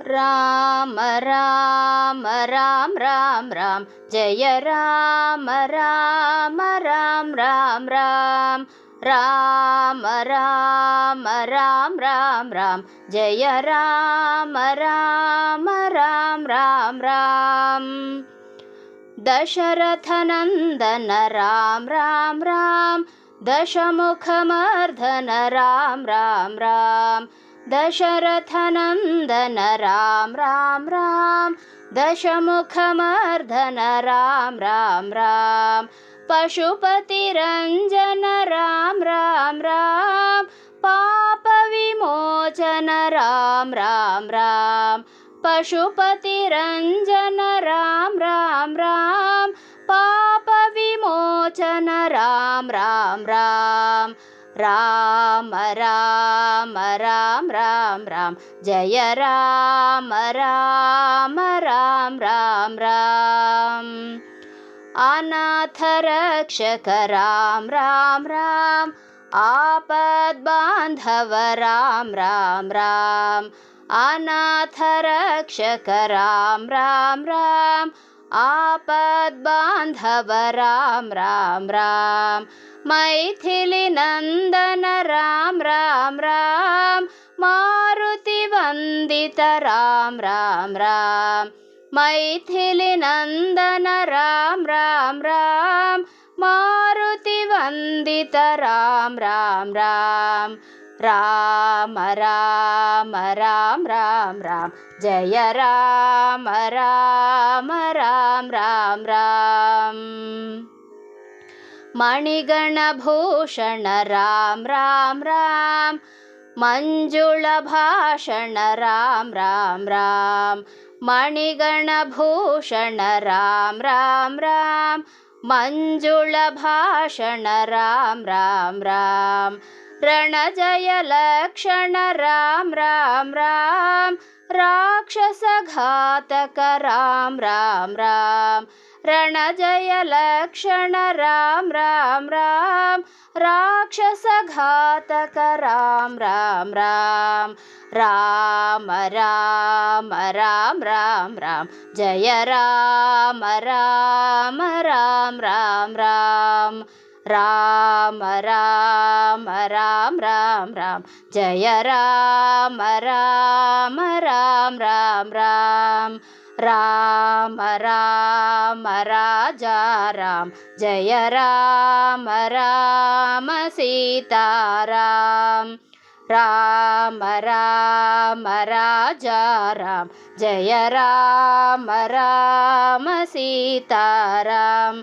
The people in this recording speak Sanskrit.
राम राम राम राम राम जय राम राम राम राम राम राम राम राम राम राम जय राम राम राम राम राम दशरथनन्दन राम राम राम दशमुखमर्धन राम राम राम दशरथनन्दन राम राम राम। दशमुखमर्धन राम राम राम। पशुपतिरञ्जन राम राम राम। पापविमोचन राम राम राम। पशुपतिरञ्जन राम राम राम। पापविमोचन राम राम राम। राम राम राम राम राम। जय राम राम राम राम राम। अनाथरक्षक राम राम राम। आपद्बान्धव राम राम राम। अनाथरक्षक राम राम राम आपद्बान्धव राम राम राम। मैथिलिनन्दन राम राम राम। मारुतिवन्दित राम राम राम। मैथिलिनन्दन राम राम राम। मारुतिवन्दित राम राम राम राम राम राम राम जय राम राम राम राम राम मणिगणभूषण राम राम राम मञ्जुळभाषण राम राम राम मणिगणभूषण राम राम राम मञ्जुळभाषण राम राम राम रणजयलक्षण राम राम। राम राक्षसघातक राम राम। राम रणजयलक्षण राम राम। राम राक्षसघातक राम राम राम। राम राम राम राम राम। जय राम राम राम राम राम राम राम राम राम राम जय राम राम राम राम राम राम राम राजा राम जय राम राम सीताराम राम राम राजा राम जय राम राम सीताराम